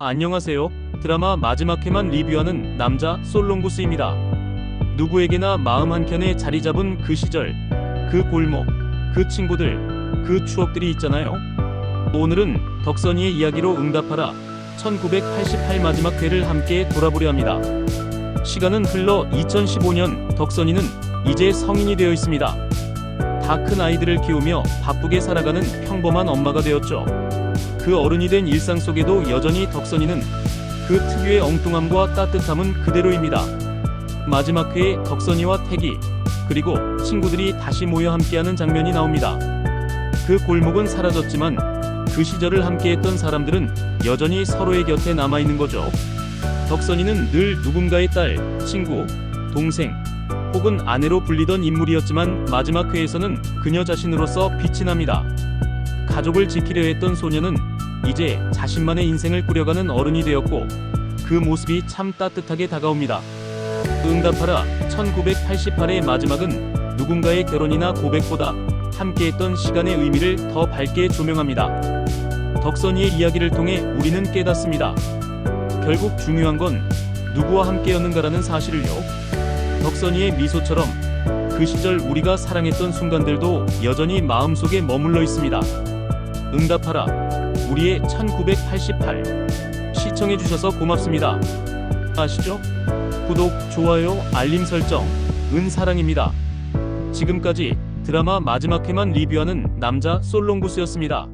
안녕하세요. 드라마 마지막 회만 리뷰하는 남자 솔롱구스입니다. 누구에게나 마음 한켠에 자리 잡은 그 시절, 그 골목, 그 친구들, 그 추억들이 있잖아요. 오늘은 덕선이의 이야기로 응답하라 1988 마지막 회를 함께 돌아보려 합니다. 시간은 흘러 2015년 덕선이는 이제 성인이 되어 있습니다. 다 큰 아이들을 키우며 바쁘게 살아가는 평범한 엄마가 되었죠. 그 어른이 된 일상 속에도 여전히 덕선이는 그 특유의 엉뚱함과 따뜻함은 그대로입니다. 마지막 회에 덕선이와 태기 그리고 친구들이 다시 모여 함께하는 장면이 나옵니다. 그 골목은 사라졌지만 그 시절을 함께했던 사람들은 여전히 서로의 곁에 남아 있는 거죠. 덕선이는 늘 누군가의 딸, 친구, 동생 혹은 아내로 불리던 인물이었지만 마지막 회에서는 그녀 자신으로서 빛이 납니다. 가족을 지키려 했던 소녀는 이제 자신만의 인생을 꾸려가는 어른이 되었고 그 모습이 참 따뜻하게 다가옵니다. 응답하라 1988의 마지막은 누군가의 결혼이나 고백보다 함께했던 시간의 의미를 더 밝게 조명합니다. 덕선이의 이야기를 통해 우리는 깨닫습니다. 결국 중요한 건 누구와 함께였는가라는 사실을요. 덕선이의 미소처럼 그 시절 우리가 사랑했던 순간들도 여전히 마음속에 머물러 있습니다. 응답하라. 우리의 1988. 시청해주셔서 고맙습니다. 아시죠? 구독, 좋아요, 알림 설정, 은 사랑입니다. 지금까지 드라마 마지막 회만 리뷰하는 남자 솔롱구스였습니다.